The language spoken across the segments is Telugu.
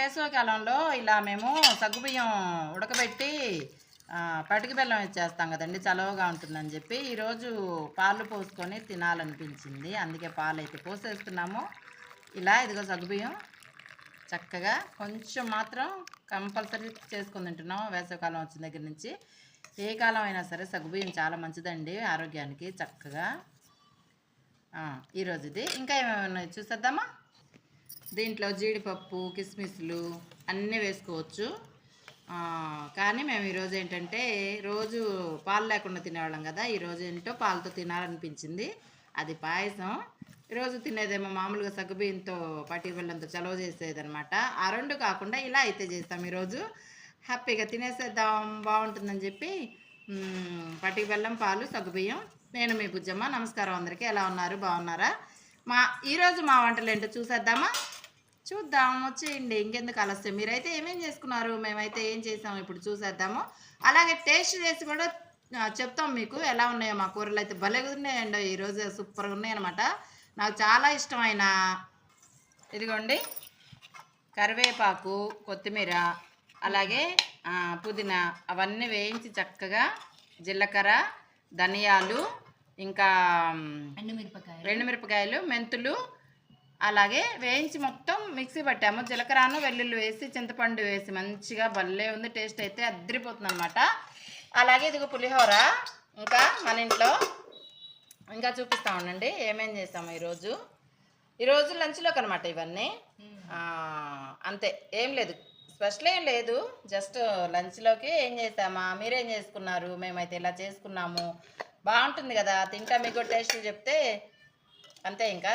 వేసవికాలంలో ఇలా మేము సగ్గుబియ్యం ఉడకబెట్టి పటికి బెల్లం ఇచ్చేస్తాం కదండి చలవగా ఉంటుందని చెప్పి ఈరోజు పాలు పోసుకొని తినాలనిపించింది. అందుకే పాలు అయితే పోసేస్తున్నాము. ఇలా ఇదిగో సగ్గుబియ్యం చక్కగా కొంచెం మాత్రం కంపల్సరీ చేసుకొని తింటున్నాం వేసవికాలం వచ్చిన దగ్గర నుంచి ఏ కాలం అయినా సరే సగ్గుబియ్యం చాలా మంచిదండి ఆరోగ్యానికి చక్కగా. ఈరోజు ఇది. ఇంకా ఏమేమి ఉన్నాయి చూసేద్దామా? దీంట్లో జీడిపప్పు కిస్మిస్లు అన్నీ వేసుకోవచ్చు. కానీ మేము ఈరోజు ఏంటంటే రోజు పాలు లేకుండా తినేవాళ్ళం కదా ఈరోజు ఏంటో పాలతో తినాలనిపించింది. అది పాయసం. ఈరోజు తినేదేమో మామూలుగా సగ్గుబియ్యంతో పట్టి బెల్లంతో చలవ చేసేదనమాట ఆ రెండు కాకుండా ఇలా అయితే చేస్తాం ఈరోజు హ్యాపీగా తినేసేద్దాం బాగుంటుందని చెప్పి పట్టి బెల్లం పాలు సగ్గుబియ్యం. నేను మీ బుజ్జమ్మ. నమస్కారం అందరికీ. ఎలా ఉన్నారు? బాగున్నారా? మా ఈరోజు మా వంటలు ఏంటో చూసేద్దామా? చూద్దాం వచ్చేయండి. ఇంకెందుకు ఆలస్యం? మీరైతే ఏమేం చేసుకున్నారు? మేమైతే ఏం చేసాము ఇప్పుడు చూసేద్దాము. అలాగే టేస్ట్ చేసి కూడా చెప్తాం మీకు ఎలా ఉన్నాయో. మా కూరలు అయితే భలే ఉన్నాయండి. ఈరోజు సూపర్గా ఉన్నాయన్నమాట. నాకు చాలా ఇష్టమైన ఇదిగోండి కరివేపాకు కొత్తిమీర అలాగే పుదీనా అవన్నీ వేయించి చక్కగా జీలకర్ర ధనియాలు ఇంకా మ్, ఎండుమిరపకాయ రెండు మిరపకాయలు మెంతులు అలాగే వేయించి మొత్తం మిక్సీ పట్టాము. జీలకర్రను వెల్లుల్లి వేసి చింతపండు వేసి మంచిగా భలే ఉంది. టేస్ట్ అయితే అద్దరిపోతుంది అనమాట అలాగే ఇదిగో పులిహోర. ఇంకా మన ఇంట్లో ఇంకా చూపిస్తా ఉండండి. ఏమేం చేసాము ఈరోజు? ఈరోజు లంచ్లోకి అనమాట ఇవన్నీ. అంతే. ఏం లేదు. స్పెషల్ ఏం లేదు. జస్ట్ లంచ్లోకి ఏం చేసామా? మీరేం చేసుకున్నారు? మేమైతే ఇలా చేసుకున్నాము. బాగుంటుంది కదా. తింటా. మీకు టేస్ట్ చెప్తే అంతే ఇంకా.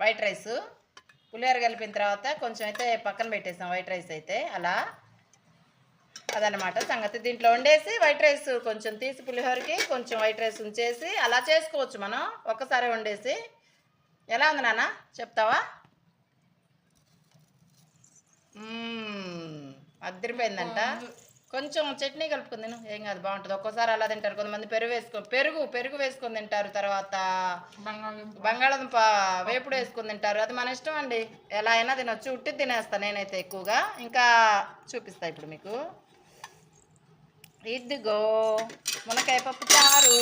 White rice. పులిహోర కలిపిన తర్వాత కొంచెం అయితే పక్కన పెట్టేసాం వైట్ రైస్ అయితే. అలా అదనమాట సంగతి. దీంట్లో వండేసి వైట్ రైస్ కొంచెం తీసి పులిహోరకి కొంచెం వైట్ రైస్ ఉంచేసి అలా చేసుకోవచ్చు మనం. ఒక్కసారి వండేసి. ఎలా ఉంది నాన్న? చెప్తావా? మ్మ్. అద్దరిపోయిందంట కొంచెం చట్నీ కలుపుకుంది తిను. ఏం కాదు బాగుంటుంది. ఒక్కోసారి అలా తింటారు. కొంతమంది పెరుగు వేసుకో పెరుగు పెరుగు వేసుకొని తింటారు తర్వాత. బంగాళదుంప. వేపుడు వేసుకొని తింటారు. అది మన ఇష్టం అండి. ఎలా అయినా తినొచ్చు. ఉట్టి తినేస్తా నేనైతే ఎక్కువగా. ఇంకా చూపిస్తా ఇప్పుడు మీకు. ఇదిగో మునక్కాయ పప్పు చారు.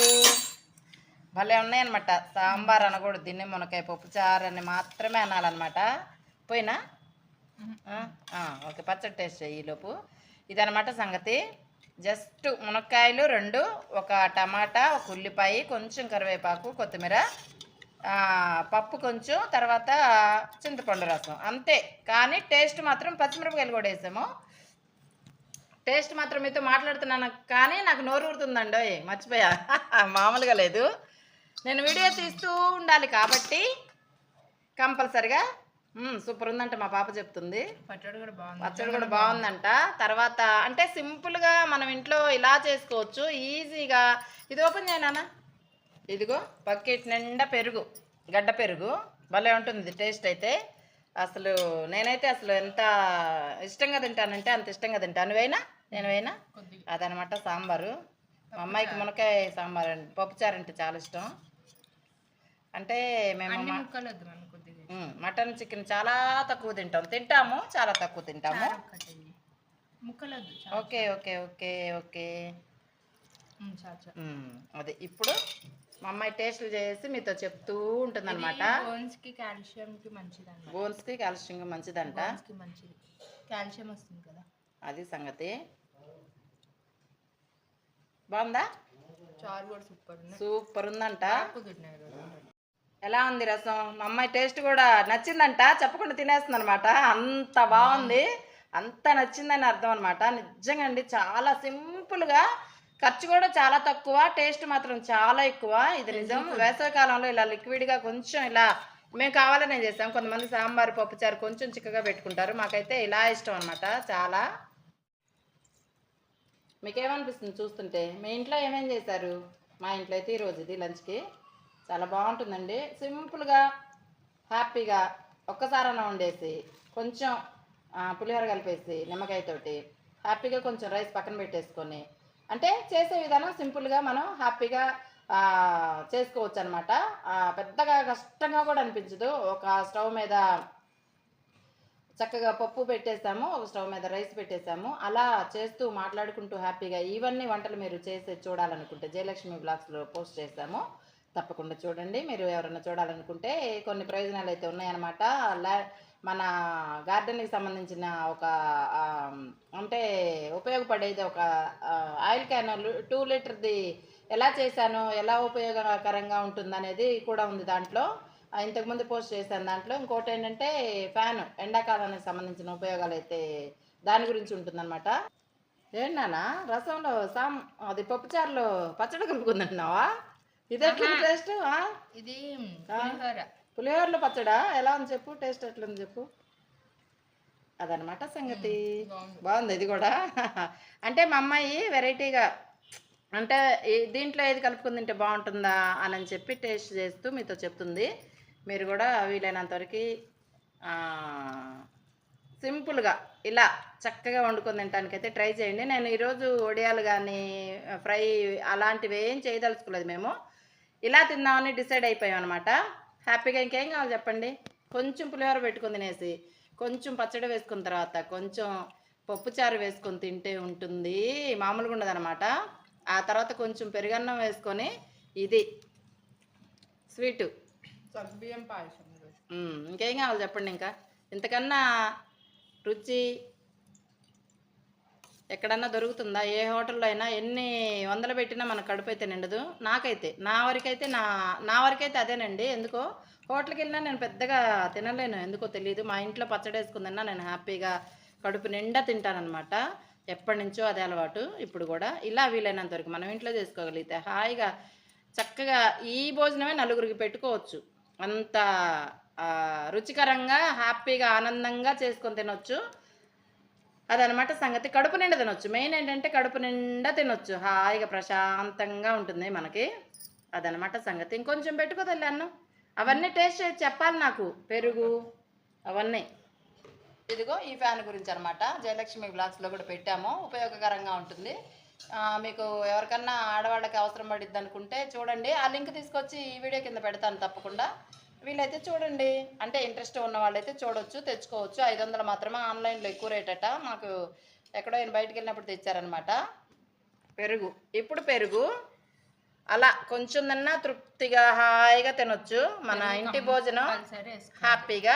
భలే ఉన్నాయన్నమాట. సాంబార్ అనకూడదు. దీన్ని మునక్కాయ పప్పు చారు అని మాత్రమే అనాలన్నమాట. పోయినా? ఓకే. పచ్చడి టేస్ట్ చేయి ఈలోపు ఇదనమాట సంగతి. జస్ట్ మునక్కాయలు రెండు ఒక టమాటా ఒక ఉల్లిపాయ కొంచెం కరివేపాకు కొత్తిమీర పప్పు కొంచెం తర్వాత చింతపండు రసం. అంతే. కానీ టేస్ట్ మాత్రం పచ్చిమిరపకాయలు కూడా వేసాము. టేస్ట్ మాత్రం మీతో మాట్లాడుతున్నాను కానీ నాకు నోరు ఊరుతుందండి ఓయ్, మర్చిపోయా. మామూలుగా లేదు. నేను వీడియో తీస్తూ ఉండాలి కాబట్టి కంపల్సరిగా సూపర్ ఉందంట మా పాప చెప్తుంది. పచ్చడి కూడా బాగుంది. పచ్చడి కూడా బాగుందంట. తర్వాత అంటే సింపుల్గా మనం ఇంట్లో ఇలా చేసుకోవచ్చు. ఈజీగా ఇది ఓపెన్ చేయనా ఇదిగో బకెట్ నిండా పెరుగు గడ్డ పెరుగు. భలే ఉంటుంది టేస్ట్ అయితే. అసలు నేనైతే అసలు ఎంత ఇష్టంగా తింటానంటే అంత ఇష్టంగా తింటాను. నువ్వైనా? నేను వేయినా కొద్దిగా. అదనమాట సాంబారు. మా అమ్మాయికి మునక్కాయ సాంబార్ అండి పప్పుచారు అంటే చాలా ఇష్టం. అంటే మేము మటన్ చికెన్ చాలా తక్కువ తింటాం. తింటాము చాలా తక్కువ తింటాము. Okay okay okay okay. అదే ఇప్పుడు మా అమ్మాయి టేస్ట్లు చేసి మీతో చెప్తూ ఉంటుంది అనమాట బోన్స్కి కాల్షియం కి బోన్స్కి మంచిదంట. మంచిది. కాల్షియం వస్తుంది కదా. అది సంగతి. బాగుందా? చారు కూడా సూపర్ ఉంది. సూపర్ ఉందంట. ఎలా ఉంది రసం? మా అమ్మాయి టేస్ట్ కూడా నచ్చిందంట చెప్పకుండా తినేస్తుంది అనమాట అంత బాగుంది. అంత నచ్చిందని అర్థం అనమాట నిజంగా అండి చాలా సింపుల్గా ఖర్చు కూడా చాలా తక్కువ టేస్ట్ మాత్రం చాలా ఎక్కువ. ఇది నిజం. వేసవికాలంలో ఇలా లిక్విడ్గా కొంచెం ఇలా మేము కావాలనే చేసాం కొంతమంది సాంబార్ పప్పుచారు కొంచెం చిక్కగా పెట్టుకుంటారు. మాకైతే ఇలా ఇష్టం అనమాట చాలా. మీకేమనిపిస్తుంది చూస్తుంటే? మీ ఇంట్లో ఏమేం చేశారు? మా ఇంట్లో అయితే ఈరోజు ఇది లంచ్కి. చాలా బాగుంటుందండి. సింపుల్గా హ్యాపీగా ఒక్కసారైనా వండేసి కొంచెం పులిహోర కలిపేసి నిమ్మకాయతోటి హ్యాపీగా కొంచెం రైస్ పక్కన పెట్టేసుకొని అంటే చేసే విధానం సింపుల్గా మనం హ్యాపీగా చేసుకోవచ్చు అనమాట పెద్దగా కష్టంగా కూడా అనిపించదు. ఒక స్టవ్ మీద చక్కగా పప్పు పెట్టేసాము ఒక స్టవ్ మీద రైస్ పెట్టేసాము అలా చేస్తూ మాట్లాడుకుంటూ హ్యాపీగా ఇవన్నీ వంటలు మీరు చేసి చూడాలనుకుంటే జయలక్ష్మి బ్లాగ్స్లో పోస్ట్ చేసాము తప్పకుండా చూడండి. మీరు ఎవరైనా చూడాలనుకుంటే కొన్ని ప్రయోజనాలు అయితే ఉన్నాయన్నమాట. లా మన గార్డెన్కి సంబంధించిన ఒక అంటే ఉపయోగపడేది ఒక ఆయిల్ క్యాన్ టూ లీటర్ది ఎలా చేశాను ఎలా ఉపయోగకరంగా ఉంటుందనేది కూడా ఉంది దాంట్లో. ఇంతకుముందు పోస్ట్ చేశాను దాంట్లో. ఇంకోటి ఏంటంటే ఫ్యాన్ ఎండాకాలానికి సంబంధించిన ఉపయోగాలు అయితే దాని గురించి ఉంటుందన్నమాట. ఏంటన్నా రసంలో సామ్ అది పప్పుచారులో పచ్చడి కలుపుకుందంటున్నావా? ఇదే టేస్ట్ ఇది పులిహోర. పులిహోరలో పచ్చడా? ఎలా ఉంది చెప్పు? టేస్ట్ ఎట్లుంది చెప్పు. అదనమాట సంగతి. బాగుంది. ఇది కూడా. అంటే మా అమ్మాయి వెరైటీగా అంటే దీంట్లో ఏది కలుపుకుని తింటే బాగుంటుందా అని అని చెప్పి టేస్ట్ చేస్తూ మీతో చెప్తుంది. మీరు కూడా వీలైనంత వరకు సింపుల్గా ఇలా చక్కగా వండుకొని తినడానికైతే ట్రై చేయండి. నేను ఈరోజు వడియాలు కానీ ఫ్రై అలాంటివి ఏం చేయదలుచుకోలేదు మేము. ఇలా తిందామని డిసైడ్ అయిపోయాం అనమాట హ్యాపీగా ఇంకేం కావాలి చెప్పండి? కొంచెం పులిహోర పెట్టుకొని తినేసి కొంచెం పచ్చడి వేసుకున్న తర్వాత కొంచెం పప్పుచారు వేసుకొని తింటే ఉంటుంది. మామూలుగా ఉండదన్నమాట ఆ తర్వాత కొంచెం పెరుగన్నం వేసుకొని ఇది స్వీటు. సగ్గుబియ్యం పాయసం. ఇంకేం కావాలి చెప్పండి ఇంకా? ఇంతకన్నా రుచి ఎక్కడన్నా దొరుకుతుందా? ఏ హోటల్లో అయినా ఎన్ని వందలు పెట్టినా మన కడుపు అయితే నిండదు. నాకైతే నా వరకైతే నా నా వరకైతే అదేనండి. ఎందుకో హోటల్కి వెళ్ళినా నేను పెద్దగా తినలేను. ఎందుకో తెలియదు మా ఇంట్లో పచ్చడి వేసుకుందన్నా నేను హ్యాపీగా కడుపు నిండా తింటానన్నమాట. ఎప్పటి నుంచో అదే అలవాటు. ఇప్పుడు కూడా ఇలా వీలైనంత వరకు మనం ఇంట్లో చేసుకోగలిగితే హాయిగా చక్కగా ఈ భోజనమే నలుగురికి పెట్టుకోవచ్చు. అంత రుచికరంగా హ్యాపీగా ఆనందంగా చేసుకొని తినొచ్చు. అదనమాట సంగతి. కడుపు నిండా తినొచ్చు. మెయిన్ ఏంటంటే కడుపు నిండా తినొచ్చు. హాయిగా ప్రశాంతంగా ఉంటుంది మనకి. అదనమాట సంగతి. ఇంకొంచెం పెట్టుకోదల్లి అన్నం. అవన్నీ టేస్ట్ చెప్పాలి నాకు. పెరుగు అవన్నీ. ఇదిగో ఈ ఫ్యాన్ గురించి అనమాట జయలక్ష్మి బ్లాగ్స్లో కూడా పెట్టాము. ఉపయోగకరంగా ఉంటుంది. మీకు ఎవరికన్నా ఆడవాళ్ళకి అవసరం పడిద్ది అనుకుంటే చూడండి. ఆ లింక్ తీసుకొచ్చి ఈ వీడియో కింద పెడతాను తప్పకుండా. వీళ్ళైతే చూడండి. అంటే ఇంట్రెస్ట్ ఉన్న వాళ్ళైతే చూడొచ్చు తెచ్చుకోవచ్చు. ఐదు వందలు మాత్రమే ఆన్లైన్లో ఎక్కువ రేట్ అట. మాకు ఎక్కడో ఆయన బయటికి వెళ్ళినప్పుడు తెచ్చారనమాట పెరుగు. ఇప్పుడు పెరుగు. అలా కొంచెం తిన్నా తృప్తిగా హాయిగా తినొచ్చు. మన ఇంటి భోజనం హ్యాపీగా.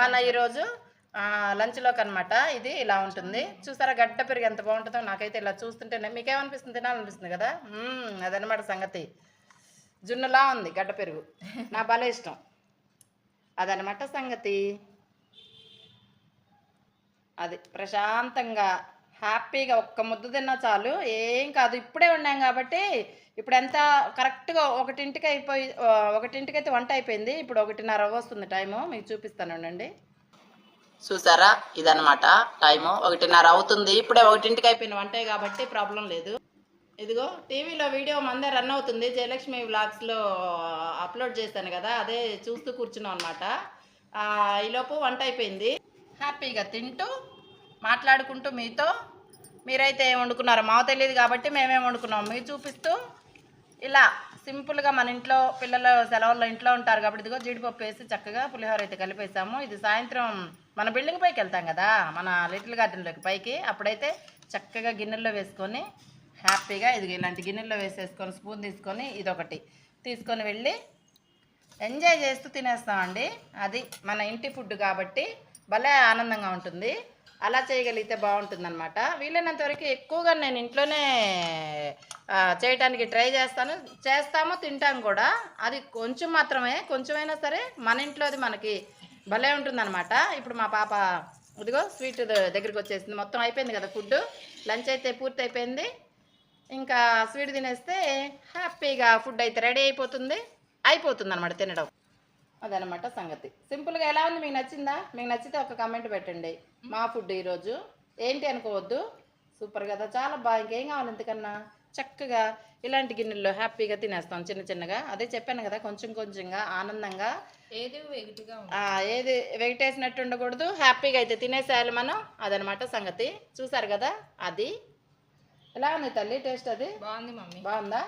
మన ఈరోజు లంచ్లోకి అనమాట ఇది ఇలా ఉంటుంది. చూసారా గడ్డ పెరుగు ఎంత బాగుంటుందో? నాకైతే ఇలా చూస్తుంటేనే మీకేమనిపిస్తుంది? తినాలనిపిస్తుంది కదా? అదనమాట సంగతి. జున్నులా ఉంది గడ్డ పెరుగు. నా భలే ఇష్టం. అదనమాట సంగతి. అది ప్రశాంతంగా హ్యాపీగా ఒక్క ముద్ద తిన్నా చాలు. ఏం కాదు ఇప్పుడే ఉన్నాం కాబట్టి ఇప్పుడు ఎంత కరెక్ట్గా ఒకటింటికి అయిపోయి ఒకటింటికి అయితే వంట అయిపోయింది. ఇప్పుడు ఒకటిన్నర వస్తుంది టైము. మీకు చూపిస్తాను ఉండండి చూసారా? ఇదనమాట టైము. ఒకటిన్నర అవుతుంది. ఇప్పుడే ఒకటింటికి అయిపోయిన వంటే కాబట్టి ప్రాబ్లం లేదు. ఇదిగో టీవీలో వీడియో మందే రన్ అవుతుంది. జయలక్ష్మి వ్లాగ్స్లో అప్లోడ్ చేశాను కదా అదే చూస్తూ కూర్చున్నాం అనమాట ఈలోపు వంట అయిపోయింది. హ్యాపీగా తింటూ మాట్లాడుకుంటూ మీతో. మీరైతే ఏం వండుకున్నారో మాకు తెలియదు కాబట్టి మేమేం వండుకున్నాం? మీరు చూపిస్తూ ఇలా సింపుల్గా మన ఇంట్లో పిల్లలు సెలవుల్లో ఇంట్లో ఉంటారు కాబట్టి ఇదిగో జీడిపప్పు వేసి చక్కగా పులిహోర అయితే కలిపేసాము ఇది సాయంత్రం మన బిల్డింగ్ పైకి వెళ్తాం కదా మన లిటిల్ గార్డెన్లోకి పైకి. అప్పుడైతే చక్కగా గిన్నెల్లో వేసుకొని హ్యాపీగా ఇది ఇలాంటి గిన్నెల్లో వేసేసుకొని స్పూన్ తీసుకొని ఇదొకటి. తీసుకొని వెళ్ళి ఎంజాయ్ చేస్తూ తినేస్తామండి. అది మన ఇంటి ఫుడ్ కాబట్టి భలే ఆనందంగా ఉంటుంది. అలా చేయగలిగితే బాగుంటుందన్నమాట. వీలైనంత వరకు ఎక్కువగా నేను ఇంట్లోనే చేయటానికి ట్రై చేస్తాను. చేస్తాము తింటాం కూడా. అది కొంచెం మాత్రమే కొంచెమైనా సరే మన ఇంట్లోది మనకి భలే ఉంటుందన్నమాట. ఇప్పుడు మా పాప ఇదిగో స్వీట్ దగ్గరికి వచ్చేసింది. మొత్తం అయిపోయింది కదా ఫుడ్ లంచ్ అయితే పూర్తి అయిపోయింది ఇంకా స్వీట్ తినేస్తే హ్యాపీగా ఫుడ్ అయితే రెడీ అయిపోతుంది. అయిపోతుంది అనమాట తినడం. అదనమాట సంగతి. సింపుల్గా ఎలా ఉంది? మీకు నచ్చిందా? మీకు నచ్చితే ఒక కామెంట్ పెట్టండి. మా ఫుడ్ ఈరోజు ఏంటి అనుకోవద్దు. సూపర్ కదా చాలా బాగా ఇంకేం కావాలి ఇంతకన్నా? చక్కగా ఇలాంటి గిన్నెల్లో హ్యాపీగా తినేస్తాం చిన్న చిన్నగా. అదే చెప్పాను కదా కొంచెం కొంచెంగా ఆనందంగా. ఏది ఏది వెయిటేసినట్టు ఉండకూడదు. హ్యాపీగా అయితే తినేసేయాలి మనం. అదనమాట సంగతి. చూసారు కదా? అది ఎలా ఉంది తల్లి టేస్ట్ అది? బాగుంది మమ్మీ. బాగుందా.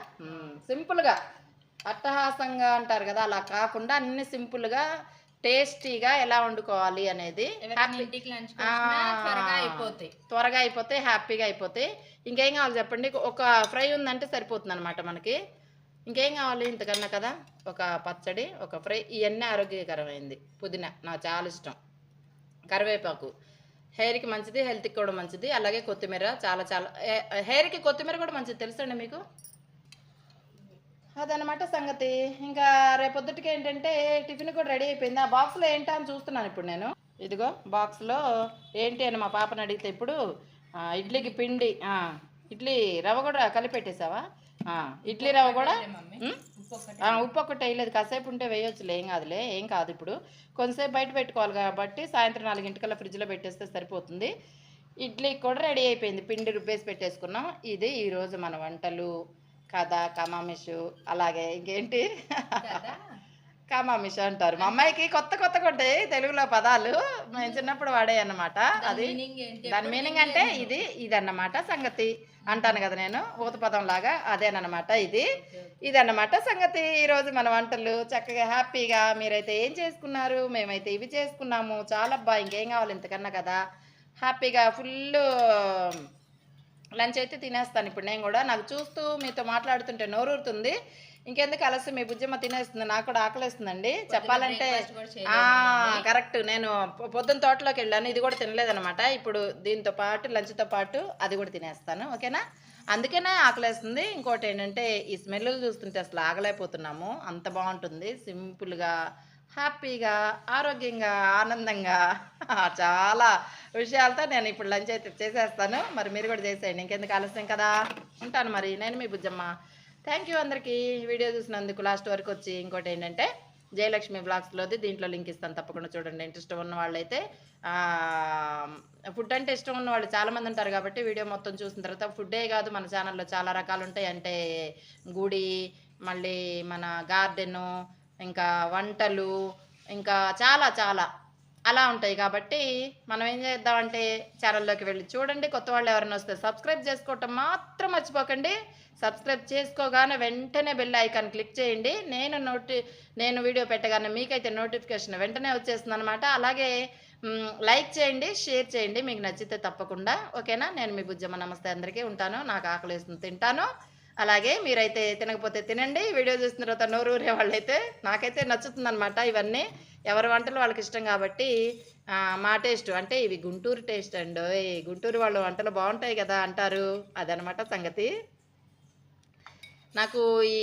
సింపుల్గా. అట్టహాసంగా అంటారు కదా అలా కాకుండా అన్ని సింపుల్గా టేస్టీగా ఎలా వండుకోవాలి అనేది త్వరగా అయిపోతే హ్యాపీగా అయిపోతాయి. ఇంకేం కావాలి చెప్పండి? ఒక ఫ్రై ఉందంటే సరిపోతుంది అనమాట మనకి. ఇంకేం కావాలి ఇంతకన్నా కదా? ఒక పచ్చడి ఒక ఫ్రై ఇవన్నీ ఆరోగ్యకరమైంది. పుదీనా నాకు చాలా ఇష్టం. కరివేపాకు. హెయిర్కి మంచిది హెల్త్కి కూడా మంచిది. అలాగే కొత్తిమీర చాలా చాలా హెయిర్కి కొత్తిమీర కూడా మంచిది. తెలుసండి మీకు? అదనమాట సంగతి. ఇంకా రేపొద్దుటికి ఏంటంటే టిఫిన్ కూడా రెడీ అయిపోయింది. ఆ బాక్స్లో ఏంటా అని చూస్తున్నాను ఇప్పుడు నేను. ఇదిగో బాక్స్లో ఏంటి అని మా పాపని అడిగితే ఇప్పుడు ఇడ్లీకి పిండి ఆ, ఇడ్లీ రవ్వ కూడా కలిపెట్టేసావా? ఆ, ఇడ్లీ రవ్వ కూడా? ఉప్పు ఒకటి వేయలేదు కాసేపు ఉంటే వేయొచ్చులే ఏం కాదులే ఏం కాదు ఇప్పుడు. కొంతసేపు బయట పెట్టుకోవాలి కాబట్టి సాయంత్రం నాలుగింటికల్లా ఫ్రిడ్జ్లో పెట్టేస్తే సరిపోతుంది. ఇడ్లీకి కూడా రెడీ అయిపోయింది పిండి రుబ్బేసి పెట్టేసుకున్నాం. ఇది ఈరోజు మన వంటలు కథ కమామిషు అలాగే ఇంకేంటి? కమామిషు అంటారు. మా అమ్మాయికి కొత్త కొత్త ఉంటాయి తెలుగులో పదాలు. మేము చిన్నప్పుడు వాడే అన్నమాట. అది దాని మీనింగ్ అంటే ఇది ఇదన్నమాట సంగతి. అంటాను కదా నేను ఊతపదం లాగా అదేనమాట ఇది. ఇదన్నమాట సంగతి. ఈరోజు మన వంటలు చక్కగా హ్యాపీగా మీరైతే ఏం చేసుకున్నారు? మేమైతే ఇవి చేసుకున్నాము. చాలా అబ్బా ఇంకేం కావాలి ఇంతకన్నా కదా. హ్యాపీగా ఫుల్ లంచ్ అయితే తినేస్తాను. ఇప్పుడు నేను కూడా నాకు చూస్తూ మీతో మాట్లాడుతుంటే నోరూరుతుంది. ఇంకెందుకు ఆలస్యం? మీ బుజ్జమ్మ తినేస్తుంది నాకు కూడా ఆకలేస్తుందండి. చెప్పాలంటే కరెక్ట్ నేను పొద్దున్న తోటలోకి వెళ్ళాను ఇది కూడా తినలేదన్నమాట. ఇప్పుడు దీంతో పాటు లంచ్తో పాటు అది కూడా తినేస్తాను ఓకేనా? అందుకనే ఆకలేస్తుంది. ఇంకోటి ఏంటంటే ఈ స్మెల్ చూస్తుంటే అసలు ఆగలేకపోతున్నాము. అంత బాగుంటుంది. సింపుల్గా హ్యాపీగా ఆరోగ్యంగా ఆనందంగా చాలా విషయాలతో నేను ఇప్పుడు లంచ్ అయితే చేసేస్తాను. మరి మీరు కూడా చేసేయండి. ఇంకెందుకు ఆలస్యం కదా? ఉంటాను మరి. నేను మీ బుజ్జమ్మ. థ్యాంక్ యూ అందరికీ. వీడియో చూసినందుకు లాస్ట్ వరకు వచ్చి ఇంకోటి ఏంటంటే జయలక్ష్మి బ్లాగ్స్లోది దీంట్లో లింక్ ఇస్తాను తప్పకుండా చూడండి. ఇంట్రెస్ట్ ఉన్న వాళ్ళైతే ఫుడ్ అంటే ఇష్టం ఉన్న వాళ్ళు చాలామంది ఉంటారు కాబట్టి వీడియో మొత్తం చూసిన తర్వాత ఫుడ్డే కాదు మన ఛానల్లో చాలా రకాలు ఉంటాయి. అంటే గుడి మళ్ళీ మన గార్డెను ఇంకా వంటలు ఇంకా చాలా చాలా అలా ఉంటాయి కాబట్టి మనం ఏం చేద్దామంటే ఛానల్లోకి వెళ్ళి చూడండి. కొత్త వాళ్ళు ఎవరైనా వస్తే సబ్స్క్రైబ్ చేసుకోవటం మాత్రం మర్చిపోకండి. సబ్స్క్రైబ్ చేసుకోగానే వెంటనే బెల్ ఐకాన్ క్లిక్ చేయండి. నేను నోటి నేను వీడియో పెట్టగానే మీకైతే నోటిఫికేషన్ వెంటనే వచ్చేస్తుంది అనమాట అలాగే లైక్ చేయండి షేర్ చేయండి. మీకు నచ్చితే తప్పకుండా. ఓకేనా? నేను మీ బుజ్జమ్మ నమస్తే అందరికీ ఉంటాను. నాకు ఆకలి వేస్తుంది తింటాను. అలాగే మీరైతే తినకపోతే తినండి. వీడియో చూసిన తర్వాత నోరు ఊరే వాళ్ళైతే నాకైతే నచ్చుతుంది అనమాట ఇవన్నీ. ఎవరి వంటలు వాళ్ళకి ఇష్టం కాబట్టి మా టేస్ట్ అంటే ఇవి గుంటూరు టేస్ట్ అండి గుంటూరు వాళ్ళ వంటలు బాగుంటాయి కదా అంటారు. అదనమాట సంగతి. నాకు ఈ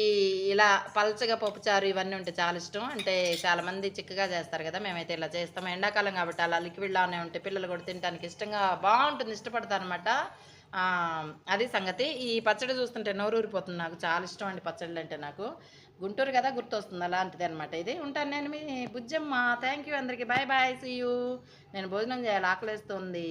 ఇలా పల్చగా పప్పుచారు ఇవన్నీ ఉంటే చాలా ఇష్టం. అంటే చాలామంది చిక్కగా చేస్తారు కదా మేమైతే ఇలా చేస్తాం. ఎండాకాలం కాబట్టి అలా లిక్విడ్లానే ఉంటే పిల్లలు కూడా తినడానికి ఇష్టంగా బాగుంటుంది ఇష్టపడతారు అనమాట అది సంగతి. ఈ పచ్చడి చూస్తుంటే నోరు ఊరిపోతుంది నాకు చాలా ఇష్టం అండి పచ్చళ్ళు అంటే నాకు. గుంటూరు కదా గుర్తొస్తుంది అలాంటిది అనమాట ఇది. ఉంటాను నేను మీ బుజ్జమ్మ. థ్యాంక్ యూ అందరికీ. బాయ్ బాయ్ సీ యూ నేను భోజనం చేయాలి ఆకలేస్తుంది.